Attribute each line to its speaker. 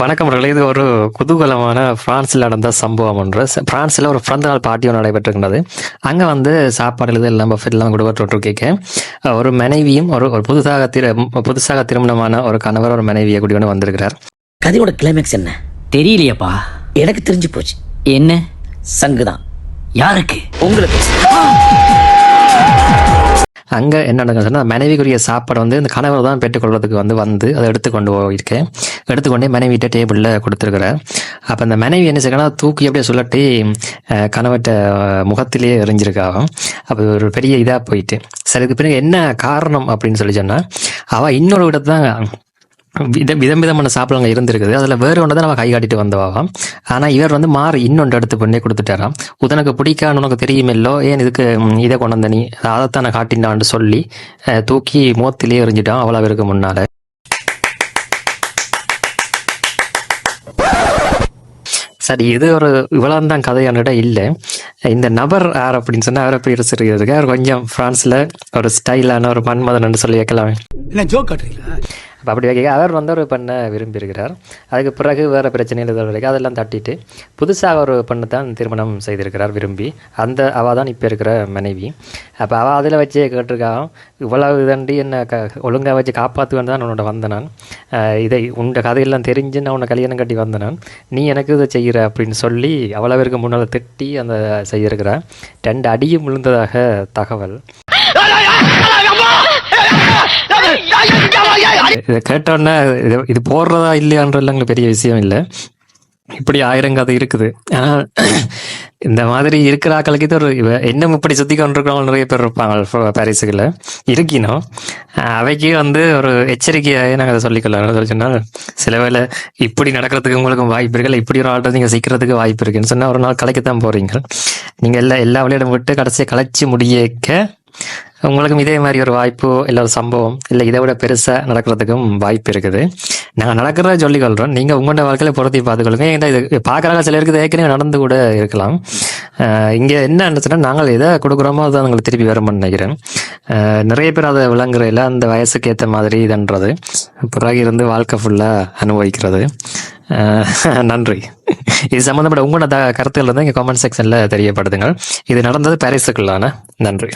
Speaker 1: வணக்கம் இது ஒரு குதூகலமான பிரான்ஸில் நடந்த சம்பவம் ஒன்று. பிரான்ஸ்ல ஒரு பிறந்த நாள் பார்ட்டி ஒன்று நடைபெற்றிருக்கிறது அங்கே வந்து சாப்பாடு இது எல்லாம் எல்லாம் கொடுப்பட்டு ஒரு மனைவியும் ஒரு ஒரு புதுசாக திரு புதுசாக திருமணமான ஒரு கணவர் ஒரு மனைவியை கூடி ஒன்று வந்திருக்கிறார்.
Speaker 2: கதையோட கிளைமேக்ஸ் என்ன?
Speaker 3: தெரியலையப்பா.
Speaker 2: எனக்கு தெரிஞ்சு போச்சு.
Speaker 3: என்ன?
Speaker 2: சங்குதான்
Speaker 3: யாருக்கு?
Speaker 2: உங்களுக்கு.
Speaker 1: அங்கே என்ன நடக்குதுன்னு மனைவிக்குரிய சாப்பாடு வந்து இந்த கணவர் தான் பெற்றுக்கொள்வதற்கு வந்து வந்து அதை எடுத்துக்கொண்டு போயிருக்கேன். எடுத்துக்கொண்டே மனைவிட்ட டேபிளில் கொடுத்துருக்குறேன் அப்போ அந்த மனைவி என்ன செய்யணும் தூக்கி அப்படியே சொல்லட்டி கணவட்ட முகத்திலே முகத்திலேயே அப்போ ஒரு பெரிய இதாக போயிட்டு. சரி இதுக்கு பிறகு என்ன காரணம் அப்படின்னு சொல்லி சொன்னால் அவள் இன்னொரு விட தான் வித விதம் விதமான சாப்பிடங்க இருந்திருக்குது. அதில் வேறு ஒன்று தான் நம்ம கை காட்டிட்டு வந்தவாம் ஆனால் இவர் வந்து மாறி இன்னொன்று எடுத்து பொண்ணே கொடுத்துட்டாராம் உதனக்கு பிடிக்கான்னு உனக்கு தெரியுமில்லோ? ஏன் இதுக்கு இதை கொண்டு வந்த நீ? அதைத்தான் நான் காட்டினான்னு சொல்லி தூக்கி மோத்திலே எறிஞ்சிட்டான் அவ்வளோ இருக்கு முன்னால். சரி இது ஒரு இவ்வளவு தான் கதையானிட இல்லை. இந்த நபர் யார் அப்படின்னு சொன்னா அவரை எப்படி இருக்கிறதுக்கு அவர் கொஞ்சம் பிரான்ஸ்ல ஒரு ஸ்டைலான ஒரு மன்மதன் சொல்லி வைக்கலாமே
Speaker 4: என்ன ஜோக்
Speaker 1: அப்போ அப்படி வைக்க அவர் வந்து ஒரு பெண்ணை விரும்பியிருக்கிறார் அதுக்கு பிறகு வேறு பிரச்சனைகள் எதாவது இருக்கு அதெல்லாம் தட்டிட்டு புதுசாக ஒரு பெண்ணை தான் திருமணம் செய்திருக்கிறார் விரும்பி. அந்த அவள் தான் இப்போ இருக்கிற மனைவி. அப்போ அவள் அதில் வச்சு கேட்டிருக்கான் இவ்வளவு இதண்டி என்னை க ஒழுங்காக வச்சு காப்பாற்றுவேன் தான் உன்னோட வந்தனான் இதை உன்னோட கதையெல்லாம் தெரிஞ்சு நான் உன்னை கல்யாணம் கட்டி வந்தனான் நீ எனக்கு இதை செய்கிற அப்படின்னு சொல்லி அவ்வளோ பேருக்கு முன்னால் திட்டி அந்த செய்திருக்கிறான் ரெண்டு அடியும் விழுந்ததாக தகவல். இதை கேட்டோன்னே இது இது போடுறதா இல்லையான்றதுலாம் எங்களுக்கு பெரிய விஷயம் இல்லை. இப்படி ஆயிரம் கதை இருக்குது. ஆனால் இந்த மாதிரி இருக்கிற ஆக்களுக்கு இது ஒரு இன்னும் இப்படி சுற்றி கொண்டிருக்கிறவங்க நிறைய பேர் இருப்பாங்க பாரிஸுக்குள்ள. இருக்கினோம். அவைக்கு வந்து ஒரு எச்சரிக்கையாக நாங்கள் அதை சொல்லிக்கொள்ளலாம். சொல்லி சொன்னால் சில வேலை இப்படி நடக்கிறதுக்கு உங்களுக்கும் வாய்ப்பு இருக்குல்ல இப்படி ஒரு ஆள்கிட்ட நீங்கள் சீக்கிரத்துக்கு வாய்ப்பு இருக்குன்னு சொன்னால் ஒரு நாள் கலைக்கத்தான் போகிறீங்க நீங்கள் எல்லா எல்லா விளையாடும் விட்டு கடைசியை கலைச்சி முடியக்க உங்களுக்கும் இதே மாதிரி ஒரு வாய்ப்பு இல்லை ஒரு சம்பவம் இல்லை இதை விட பெருசாக நடக்கிறதுக்கும் வாய்ப்பு இருக்குது. நாங்கள் நடக்கிறத சொல்லிக்கொள்கிறோம் நீங்கள் உங்களோட வாழ்க்கையில் பொருத்தி பார்த்துக்கொள்ளுங்க. ஏன்னா இது பார்க்குறாங்க சில இருக்குது ஏற்கனவே நடந்து கூட இருக்கலாம். இங்கே என்ன சொன்னால் நாங்கள் எதை கொடுக்குறோமோ அதை உங்களுக்கு திருப்பி வரும்னு நினைக்கிறேன். நிறைய பேர் அதை விளங்குறையில் இல்லை அந்த வயசுக்கு ஏற்ற மாதிரி இதுன்றது. பிறகு இருந்து வாழ்க்கை ஃபுல்லாக அனுபவிக்கிறது. நன்றி. இது சம்மந்தப்பட்ட உங்களோட த- கருத்துக்கள் வந்து இங்கே கமெண்ட் செக்ஷனில் தெரியப்படுத்துங்கள். இது நடந்தது பாரிஸுக்குள்ளான நன்றி.